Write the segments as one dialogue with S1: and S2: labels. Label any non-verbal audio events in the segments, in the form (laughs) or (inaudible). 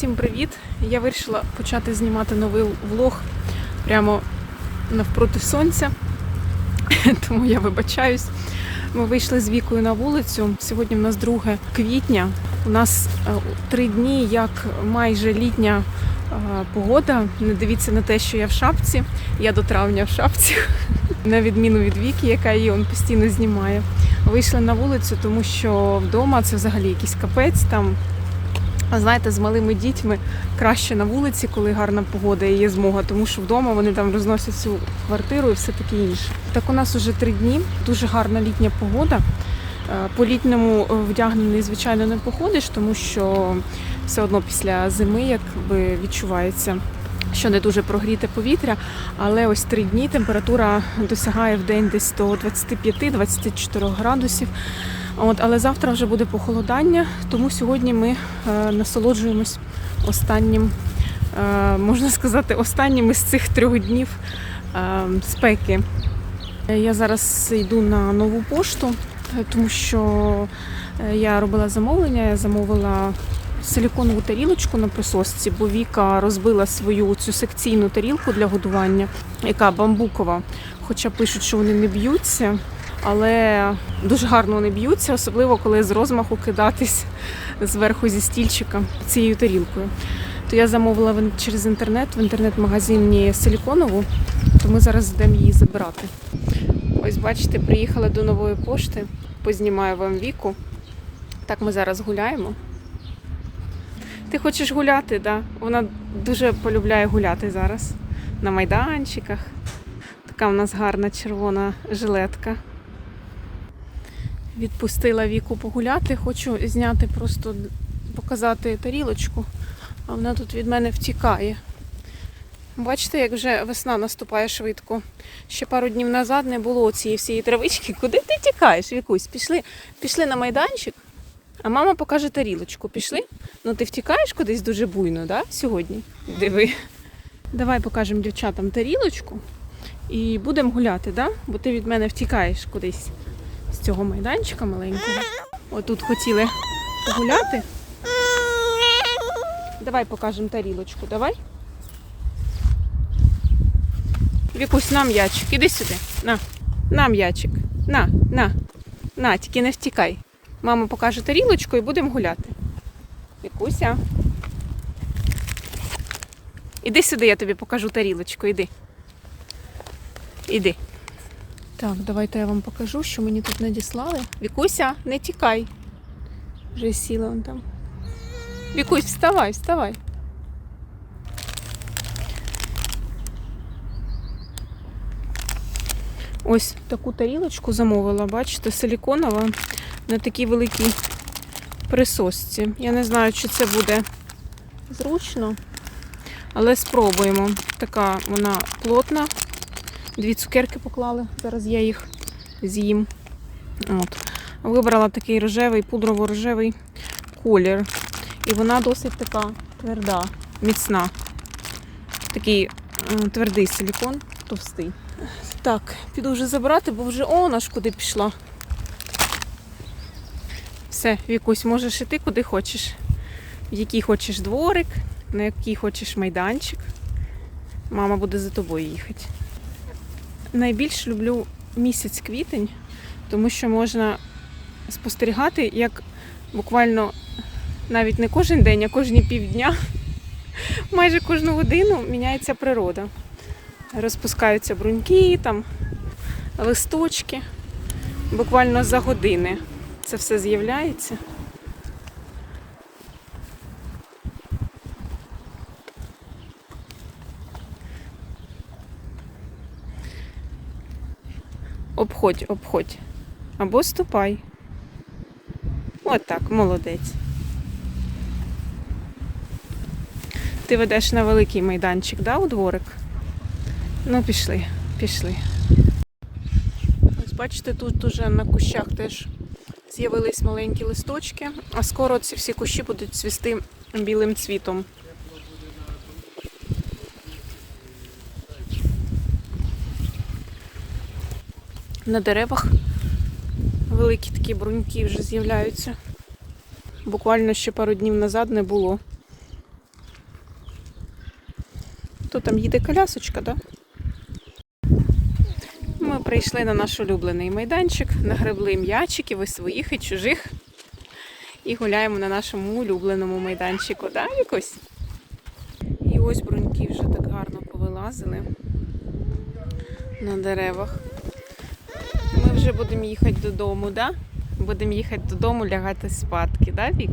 S1: Всім привіт! Я вирішила почати знімати новий влог прямо навпроти сонця, (laughs) тому я вибачаюсь. Ми вийшли з вікою на вулицю. Сьогодні в нас 2 квітня. У нас е, три дні, як майже літня е, погода. Не дивіться на те, що я в шапці. Я до травня в шапці, (laughs) на відміну від Віки, яка її он постійно знімає. Вийшли на вулицю, тому що вдома це взагалі якийсь капець. Там а знаєте, з малими дітьми краще на вулиці, коли гарна погода і є змога, тому що вдома вони там розносять цю квартиру і все таке інше. Так у нас уже три дні, дуже гарна літня погода. Е, По літньому е, вдягнений, звичайно, не походиш, тому що все одно після зими якби відчувається. Що не дуже прогріте повітря, але ось три дні температура досягає в день десь до 25-24 градусів. От, але завтра вже буде похолодання, тому сьогодні ми е, насолоджуємось останнім, е, можна сказати, останнім із цих трьох днів е, спеки. Я зараз йду на нову пошту, е, тому що е, я робила замовлення, я замовила силіконову тарілочку на присосці, бо Віка розбила свою цю секційну тарілку для годування, яка бамбукова. Хоча пишуть, що вони не б'ються, але дуже гарно вони б'ються, особливо коли з розмаху кидатись зверху зі стільчика цією тарілкою. То я замовила через інтернет в інтернет-магазині силіконову, то ми зараз йдемо її забирати. Ось бачите, приїхала до нової пошти, познімаю вам віку. Так ми зараз гуляємо. Ти хочеш гуляти, так? Да? Вона дуже полюбляє гуляти зараз на майданчиках. Така в нас гарна червона жилетка. Відпустила віку погуляти, хочу зняти просто показати тарілочку, а вона тут від мене втікає. Бачите, як вже весна наступає швидко. Ще пару днів назад не було цієї всієї травички. Куди ти тікаєш, Вікусь? Пішли, пішли на майданчик, а мама покаже тарілочку. Пішли? Ну ти втікаєш кудись дуже буйно, да? Сьогодні? Диви. Давай покажемо дівчатам тарілочку і будемо гуляти, да? бо ти від мене втікаєш кудись з цього майданчика маленького. Отут хотіли погуляти. Давай покажемо тарілочку, давай. Вікусь, на м'ячик. Іди сюди. На. На м'ячик. На, на. На, тільки не втікай. Мама покаже тарілочку і будемо гуляти. Вікуся. Іди сюди, я тобі покажу тарілочку. Іди. Іди. Так, давайте я вам покажу, що мені тут надіслали. Вікуся, не тікай. Вже сіла он там. Вікусь, вставай, вставай. Ось таку тарілочку замовила, бачите, силіконова на такій великій присосці. Я не знаю, чи це буде зручно, але спробуємо. Така вона плотна. Дві цукерки поклали. Зараз я їх з'їм. От. Вибрала такий рожевий, пудрово-рожевий колір. І вона досить така тверда, міцна. Такий е, твердий силікон, товстий. Так, піду вже забирати, бо вже о, наш куди пішла. Все, Вікусь, можеш іти куди хочеш. В який хочеш дворик, на який хочеш майданчик. Мама буде за тобою їхати. Найбільш люблю місяць квітень, тому що можна спостерігати, як буквально навіть не кожен день, а кожні півдня, (laughs) майже кожну годину міняється природа. Розпускаються бруньки, там, листочки. Буквально за години це все з'являється. Обходь, обходь. Або ступай. Отак, молодець. Ти ведеш на великий майданчик, да, у дворик? Ну, пішли, пішли. Ось бачите, тут уже на кущах теж з'явились маленькі листочки, а скоро ці всі кущі будуть цвісти білим цвітом. На деревах великі такі бруньки вже з'являються. Буквально ще пару днів назад не було. Хто там їде колясочка, так? Да? Ми прийшли на наш улюблений майданчик, нагребли м'ячиків і своїх, і чужих. І гуляємо на нашому улюбленому майданчику, да, якось? І ось бруньки вже так гарно повилазили на деревах. Вже будемо їхати додому, да? Будемо їхати додому, лягати спадки, да, Вік?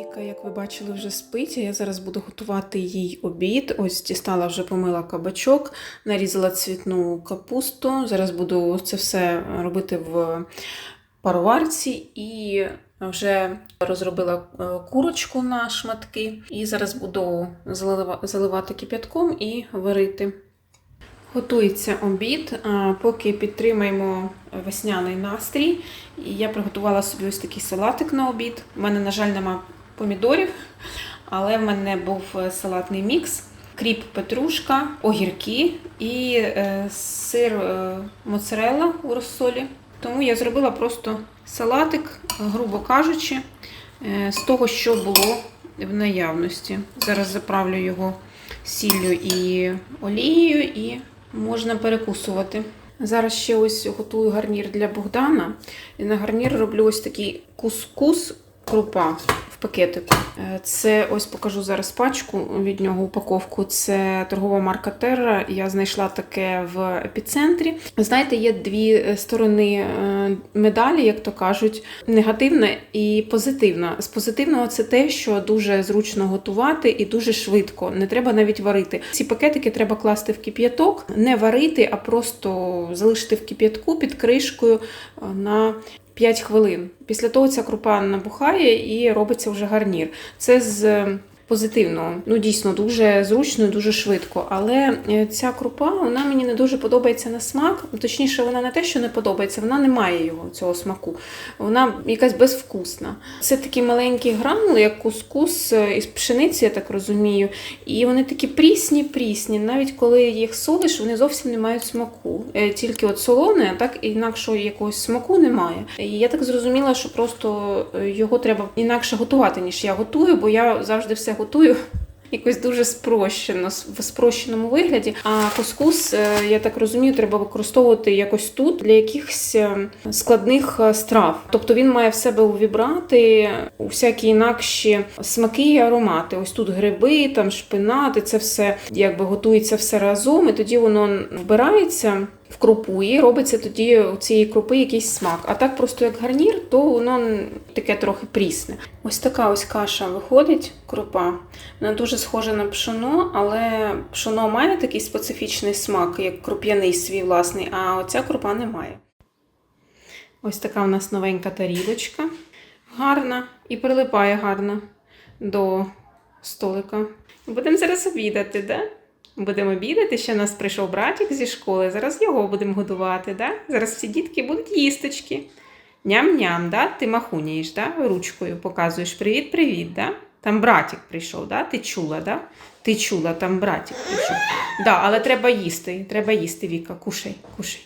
S1: Віка, як ви бачили, вже спить. Я зараз буду готувати їй обід. Ось дістала вже помила кабачок, нарізала цвітну капусту. Зараз буду це все робити в пароварці і вже розробила е, курочку на шматки. І зараз буду заливати кип'ятком і варити. Готується обід, поки підтримаємо весняний настрій. І я приготувала собі ось такий салатик на обід. У мене, на жаль, нема помідорів, але в мене був е, салатний мікс. Кріп петрушка, огірки і е, сир е, моцарелла у розсолі. Тому я зробила просто салатик, грубо кажучи, з того, що було в наявності. Зараз заправлю його сіллю і олією, і можна перекусувати. Зараз ще ось готую гарнір для Богдана. І на гарнір роблю ось такий кускус крупа в пакетику. Е, Це ось покажу зараз пачку від нього упаковку. Це торгова марка Terra. Я знайшла таке в епіцентрі. Знаєте, є дві е, сторони е, медалі, як то кажуть, негативна і позитивна. З позитивного це те, що дуже зручно готувати і дуже швидко. Не треба навіть варити. Ці пакетики треба класти в кип'яток, не варити, а просто залишити в кип'ятку під кришкою на 5 хвилин. Після того ця крупа набухає і робиться вже гарнір. Це з позитивного. Ну, дійсно, дуже зручно, і дуже швидко. Але е, ця крупа вона мені не дуже подобається на смак. Точніше, вона не те, що не подобається, вона не має його цього смаку. Вона якась безвкусна. Це такі маленькі гранули, як кускус е, із пшениці, я так розумію. І вони такі прісні, прісні. Навіть коли їх солиш, вони зовсім не мають смаку. Е, Тільки от солоне, так інакшого якогось смаку немає. І я так зрозуміла, що просто його треба інакше готувати, ніж я готую, бо я завжди все готую. Якось дуже спрощено, в спрощеному вигляді. А кускус, е, я так розумію, треба використовувати якось тут для якихось е, складних е, страв. Тобто він має в себе увібрати усякі інакші смаки і аромати. Ось тут гриби, там шпинати, це все якби готується все разом, і тоді воно вбирається в крупу і робиться тоді у цієї крупи якийсь смак. А так просто як гарнір, то воно таке трохи прісне. Ось така ось каша виходить, крупа. Вона дуже схожа на пшоно, але пшоно має такий специфічний смак, як круп'яний свій власний, а оця крупа не має. Ось така у нас новенька тарілочка. Гарна і прилипає гарно до столика. Будемо зараз обідати, да? Будемо обідати, ще в нас прийшов братик зі школи. Зараз його будемо годувати, да? Зараз всі дітки будуть їсточки. Ням-ням, да? Ти махунієш, да? Ручкою показуєш привіт-привіт, да? Там братик прийшов, да? Ти чула, да? Ти чула, там братик прийшов. Да, але треба їсти. Треба їсти, Віка. Кушай, кушай.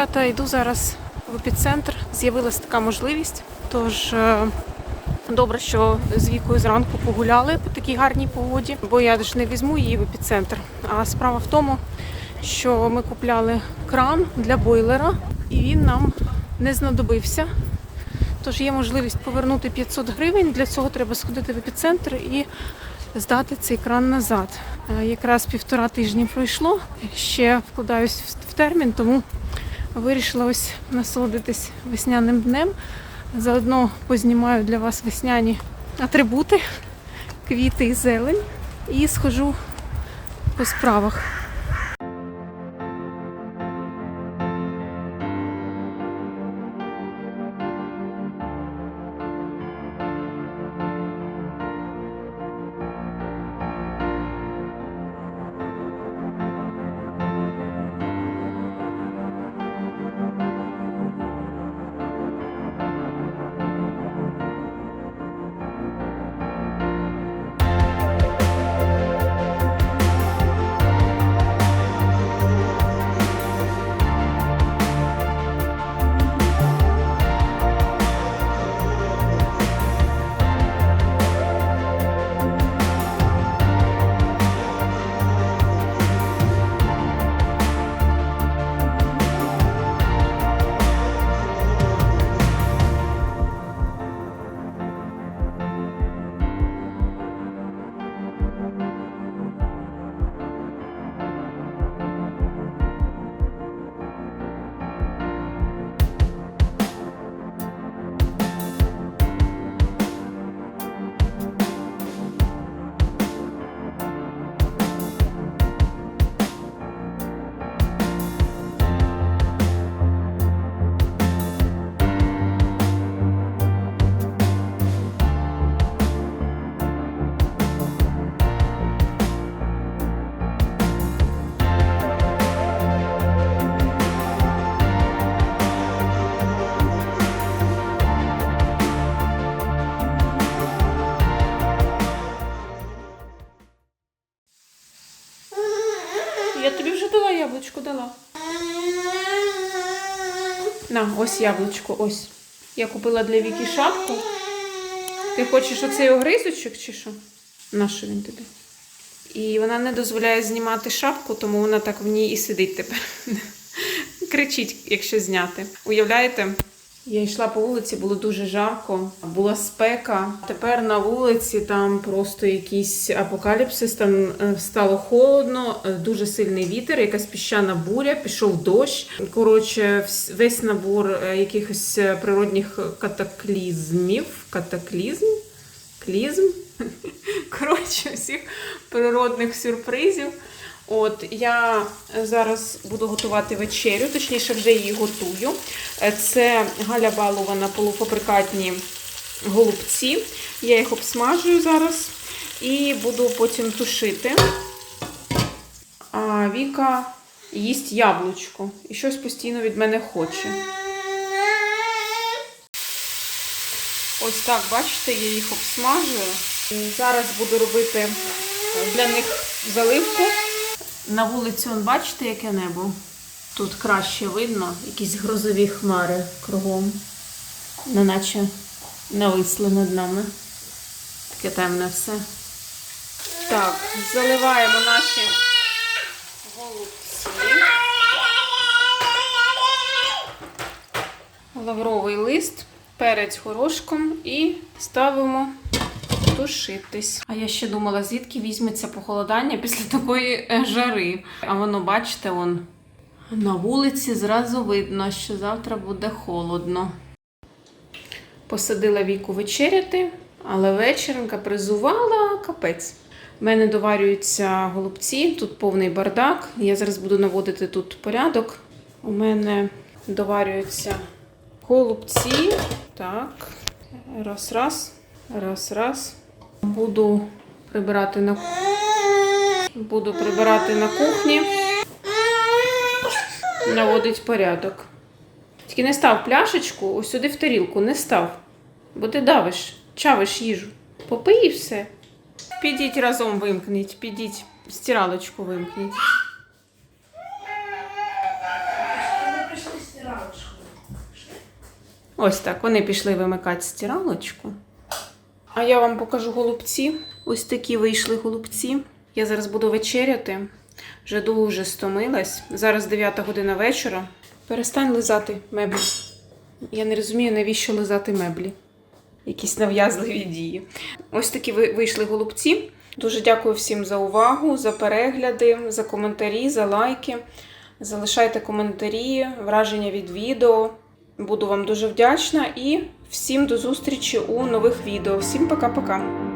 S1: Дівчата, йду зараз в епіцентр. З'явилася така можливість. Тож е, добре, що з вікою зранку погуляли по такій гарній погоді, бо я ж не візьму її в епіцентр. А справа в тому, що ми купляли кран для бойлера, і він нам не знадобився. Тож є можливість повернути 500 гривень. Для цього треба сходити в епіцентр і здати цей кран назад. Е, Якраз півтора тижні пройшло. Ще вкладаюсь в- в термін, тому вирішила ось насолодитись весняним днем. Заодно познімаю для вас весняні атрибути, квіти і зелень. І схожу по справах. Ось яблучко, ось. Я купила для Віки шапку. Ти хочеш оцей огризочок чи що? На що він тобі? І вона не дозволяє знімати шапку, тому вона так в ній і сидить тепер. (laughs) Кричить, якщо зняти. Уявляєте? Я йшла по вулиці, було дуже жарко, була спека. Тепер на вулиці там просто якийсь апокаліпсис, там е, стало холодно, е, дуже сильний вітер, якась піщана буря, пішов дощ. Коротше, весь набор е, якихось природних катаклізмів. Катаклізм? Клізм? (laughs) Коротше, всіх природних сюрпризів. От я зараз буду готувати вечерю, точніше, вже її готую. Е, Це Галя балована полуфабрикатні голубці. Я їх обсмажую зараз і буду потім тушити. А Віка їсть яблучко і щось постійно від мене хоче. Ось так, бачите, я їх обсмажую. Зараз буду робити для них заливку. На вулиці, он, бачите, яке небо? Тут краще видно, якісь грозові хмари кругом. Неначе нависли над нами. Таке темне все. Так, заливаємо наші голубці. Лавровий лист, перець горошком і ставимо тушитись. А я ще думала, звідки візьметься похолодання після такої е, жари. А воно, бачите, он на вулиці зразу видно, що завтра буде холодно. Посадила віку вечеряти, але вечеринка призувала капець. У мене доварюються голубці, тут повний бардак. Я зараз буду наводити тут порядок. У мене доварюються голубці. Так, раз, раз, раз, раз. Буду прибирати на буду прибирати на кухні. Наводить порядок. Тільки не став пляшечку ось сюди в тарілку, не став. Бо ти давиш, чавиш їжу. Попий і все. Підіть разом вимкніть, підіть, стиралочку вимкніть. Ось так, вони пішли вимикати стиралочку. А я вам покажу голубці. Ось такі вийшли голубці. Я зараз буду вечеряти. Вже дуже стомилась. Зараз 9 година вечора. Перестань лизати меблі. Я не розумію, навіщо лизати меблі. Якісь нав'язливі дії. Ось такі вийшли голубці. Дуже дякую всім за увагу, за перегляди, за коментарі, за лайки. Залишайте коментарі, враження від відео. Буду вам дуже вдячна і всім до зустрічі у нових відео. Всім пока-пока!